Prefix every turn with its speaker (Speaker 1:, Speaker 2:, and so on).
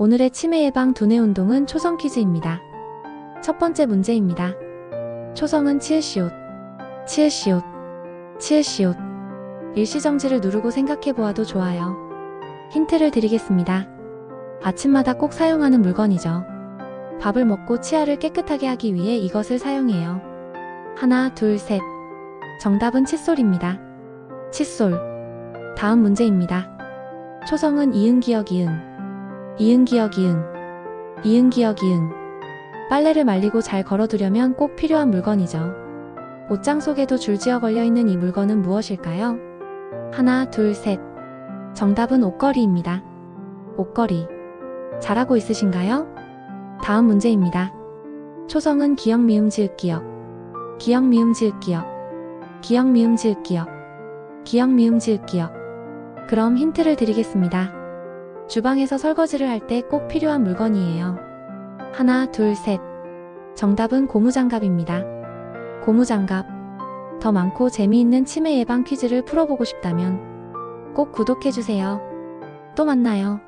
Speaker 1: 오늘의 치매 예방 두뇌 운동은 초성 퀴즈입니다. 첫 번째 문제입니다. 초성은 치읓시옷, 치읓시옷, 치읓시옷. 일시정지를 누르고 생각해 보아도 좋아요. 힌트를 드리겠습니다. 아침마다 꼭 사용하는 물건이죠. 밥을 먹고 치아를 깨끗하게 하기 위해 이것을 사용해요. 하나, 둘, 셋. 정답은 칫솔입니다. 칫솔. 다음 문제입니다. 초성은 이응, 기억, 이응. 이응, 기억, 이응. 이응, 기억, 이응. 빨래를 말리고 잘 걸어두려면 꼭 필요한 물건이죠. 옷장 속에도 줄지어 걸려있는 이 물건은 무엇일까요? 하나, 둘, 셋. 정답은 옷걸이입니다. 옷걸이. 잘하고 있으신가요? 다음 문제입니다. 초성은 기억, 미음, 지읒, 기억. 기억, 미음, 지읒, 기억. 기억, 미음, 지읒, 기억. 기억, 미음, 지읒, 기억. 그럼 힌트를 드리겠습니다. 주방에서 설거지를 할 때 꼭 필요한 물건이에요. 하나, 둘, 셋. 정답은 고무장갑입니다. 고무장갑. 더 많고 재미있는 치매 예방 퀴즈를 풀어보고 싶다면 꼭 구독해주세요. 또 만나요.